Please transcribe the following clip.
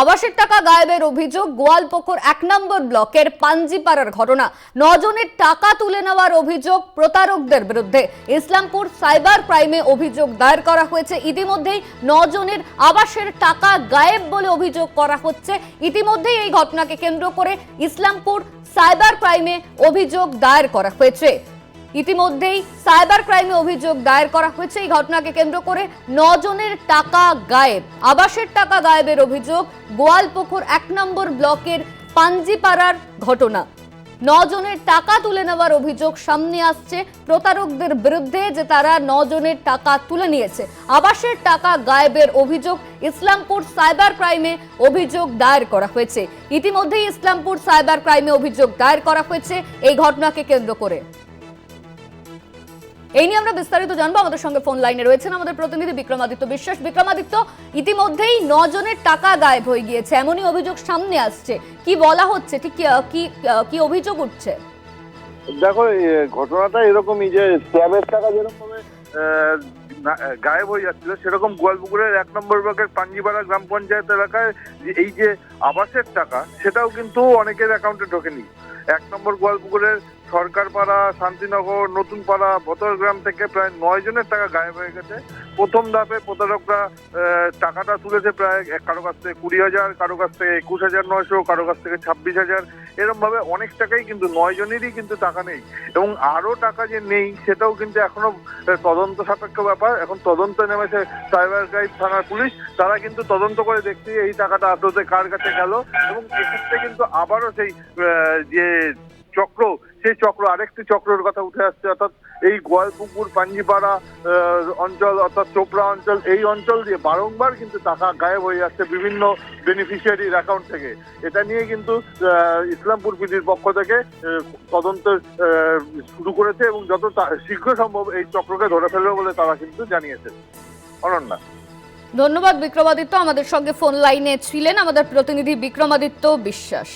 আবাসের টাকা গায়েবের অভিযোগ গোয়ালপুকুর এক নম্বর ব্লকের পাঞ্জিপাড়ার ঘটনা। নজনের টাকা তুলে নেওয়ার অভিযোগ প্রতারকদের বিরুদ্ধে। ইসলামপুর সাইবার ক্রাইমে অভিযোগ দায়ের করা হয়েছে। ইতিমধ্যেই নজনের আবাসের টাকা গায়েব বলে অভিযোগ করা হচ্ছে। ইতিমধ্যেই এই ঘটনাকে কেন্দ্র করে ইসলামপুর সাইবার ক্রাইমে অভিযোগ দায়ের করা হয়েছে। ইতিমধ্যেই সাইবার ক্রাইমে অভিযোগ দায়ের করা হয়েছে। এই ঘটনাকে কেন্দ্র করে নজনের টাকা গায়েব। আবাসের টাকা গায়েবের অভিযোগ গোয়ালপুকুর এক নম্বর ব্লকের পাঞ্জিপাড়ার ঘটনা। নজনের টাকা তুলে নেওয়ার অভিযোগ সামনে আসছে প্রতারকদের বিরুদ্ধে যে তারা নজনের টাকা তুলে নিয়েছে। আবাসের টাকা গায়েবের অভিযোগ ইসলামপুর সাইবার ক্রাইমে অভিযোগ দায়ের করা হয়েছে। ইতিমধ্যেই ইসলামপুর সাইবার ক্রাইমে অভিযোগ দায়ের করা হয়েছে। এই ঘটনাকে কেন্দ্র করে এই নিয়ে আমরা বিস্তারিত জানব। আমাদের সঙ্গে ফোন লাইনে রয়েছেন আমাদের প্রতিনিধি বিক্রমাদিত্য বিশ্বাস। বিক্রমাদিত্য, ইতিমধ্যেই নজনের টাকা গায়েব হয়ে গিয়েছে। এমনই অভিযোগ সামনে আসছে। কি বলা হচ্ছে? ঠিক কি- অভিযোগ উঠছে? দেখো ঘটনাটা এরকমই যে স্ল্যাবের টাকা যেরকম গায়েব হয়ে যাচ্ছিল, সেরকম গোয়ালপুকুরের এক নম্বর ব্লকের পাঞ্জিপাড়া গ্রাম পঞ্চায়েত এলাকায় এই যে আবাসের টাকা, সেটাও কিন্তু অনেকের অ্যাকাউন্টে ঢোকেনি। এক নম্বর গোয়ালপুকুরের সরকারপাড়া, শান্তিনগর নতুন পাড়া ভতরগ্রাম থেকে প্রায় নয় জনের টাকা গায়েব হয়ে গেছে। প্রথম ধাপে প্রতারকরা টাকাটা তুলেছে প্রায় কারও কাছ থেকে কুড়ি হাজার, কারও কাছ থেকে একুশ হাজার নয়শো, কারও কাছ থেকে ছাব্বিশ হাজার। এরকম ভাবে অনেক টাকাই কিন্তু নয় জনেরই কিন্তু টাকা নেই। এবং আরও টাকা যে নেই, সেটাও কিন্তু এখনও তদন্ত সাপেক্ষ ব্যাপার। এখন তদন্ত নেমেছে সাইবার ক্রাইম থানার পুলিশ। তারা কিন্তু তদন্ত করে দেখছে এই টাকাটা আদতে কার কাছে গেল। এবং এক্ষেত্রে কিন্তু আবারও সেই যে চক্র, সেই চক্র, আরেকটি চক্রের কথা উঠে আসছে, অর্থাৎ এই গোয়ালপুকুর, পাঞ্জিপাড়া অঞ্চল, অর্থাৎ চোপড়া অঞ্চল, এই অঞ্চল দিয়ে বারংবার কিন্তু টাকা গায়েব হয়ে যাচ্ছে বিভিন্ন বেনিফিশিয়ারির অ্যাকাউন্ট থেকে। এটা নিয়ে কিন্তু ইসলামপুর পিডির পক্ষ থেকে তদন্ত শুরু করেছে এবং যত শীঘ্র সম্ভব এই চক্রকে ধরে ফেলবে বলে তারা কিন্তু জানিয়েছে। অনন্যা। ধন্যবাদ বিক্রমাদিত্য, আমাদের সঙ্গে ফোন লাইনে ছিলেন আমাদের প্রতিনিধি বিক্রমাদিত্য বিশ্বাস।